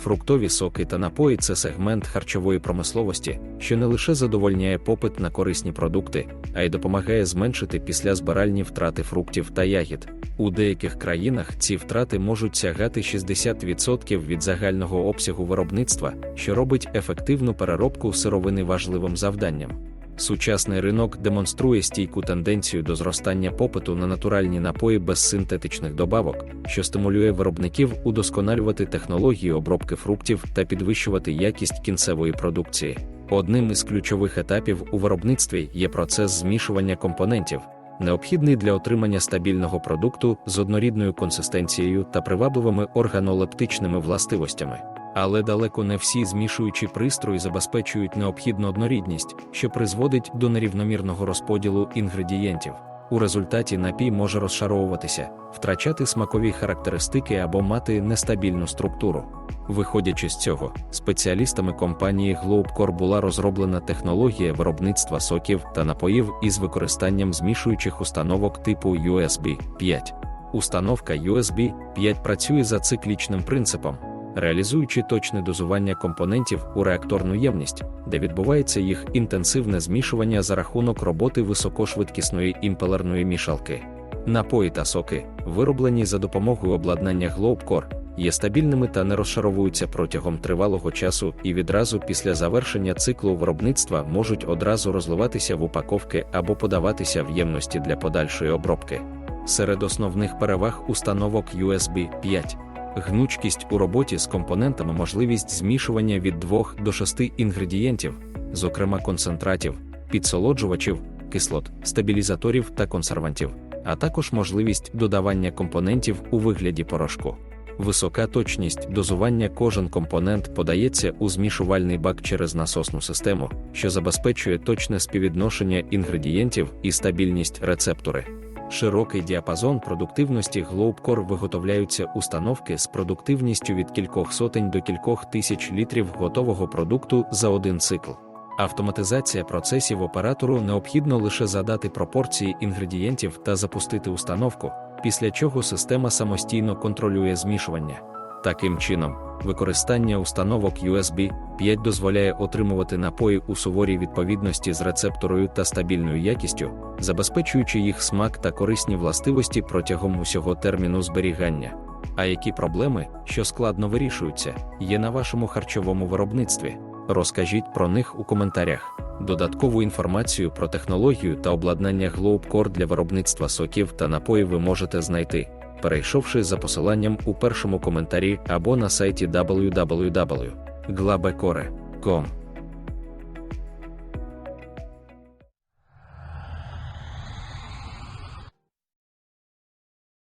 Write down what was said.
Фруктові соки та напої це сегмент харчової промисловості, що не лише задовольняє попит на корисні продукти, а й допомагає зменшити післязбиральні втрати фруктів та ягід. У деяких країнах ці втрати можуть сягати 60% від загального обсягу виробництва, що робить ефективну переробку сировини важливим завданням. Сучасний ринок демонструє стійку тенденцію до зростання попиту на натуральні напої без синтетичних добавок, що стимулює виробників удосконалювати технології обробки фруктів та підвищувати якість кінцевої продукції. Одним із ключових етапів у виробництві є процес змішування компонентів, необхідний для отримання стабільного продукту з однорідною консистенцією та привабливими органолептичними властивостями. Але далеко не всі змішуючі пристрої забезпечують необхідну однорідність, що призводить до нерівномірного розподілу інгредієнтів. У результаті напій може розшаровуватися, втрачати смакові характеристики або мати нестабільну структуру. Виходячи з цього, спеціалістами компанії Globcore була розроблена технологія виробництва соків та напоїв із використанням змішуючих установок типу USB 5. Установка USB 5 працює за циклічним принципом реалізуючи точне дозування компонентів у реакторну ємність, де відбувається їх інтенсивне змішування за рахунок роботи високошвидкісної імпелерної мішалки. Напої та соки, вироблені за допомогою обладнання Globcore, є стабільними та не розшаровуються протягом тривалого часу і відразу після завершення циклу виробництва можуть одразу розливатися в упаковки або подаватися в ємності для подальшої обробки. Серед основних переваг установок USB 5 гнучкість у роботі з компонентами, можливість змішування від 2 до 6 інгредієнтів, зокрема концентратів, підсолоджувачів, кислот, стабілізаторів та консервантів, а також можливість додавання компонентів у вигляді порошку. Висока точність дозування кожен компонент подається у змішувальний бак через насосну систему, що забезпечує точне співвідношення інгредієнтів і стабільність рецептори. Широкий діапазон продуктивності Globcore виготовляються установки з продуктивністю від кількох сотень до кількох тисяч літрів готового продукту за один цикл. Автоматизація процесів оператору необхідно лише задати пропорції інгредієнтів та запустити установку, після чого система самостійно контролює змішування. Таким чином, використання установок USB 5 дозволяє отримувати напої у суворій відповідності з рецепторою та стабільною якістю, забезпечуючи їх смак та корисні властивості протягом усього терміну зберігання. А які проблеми, що складно вирішуються, є на вашому харчовому виробництві? Розкажіть про них у коментарях. Додаткову інформацію про технологію та обладнання Globcore для виробництва соків та напоїв ви можете знайти перейшовши за посиланням у першому коментарі або на сайті www.glabecore.com.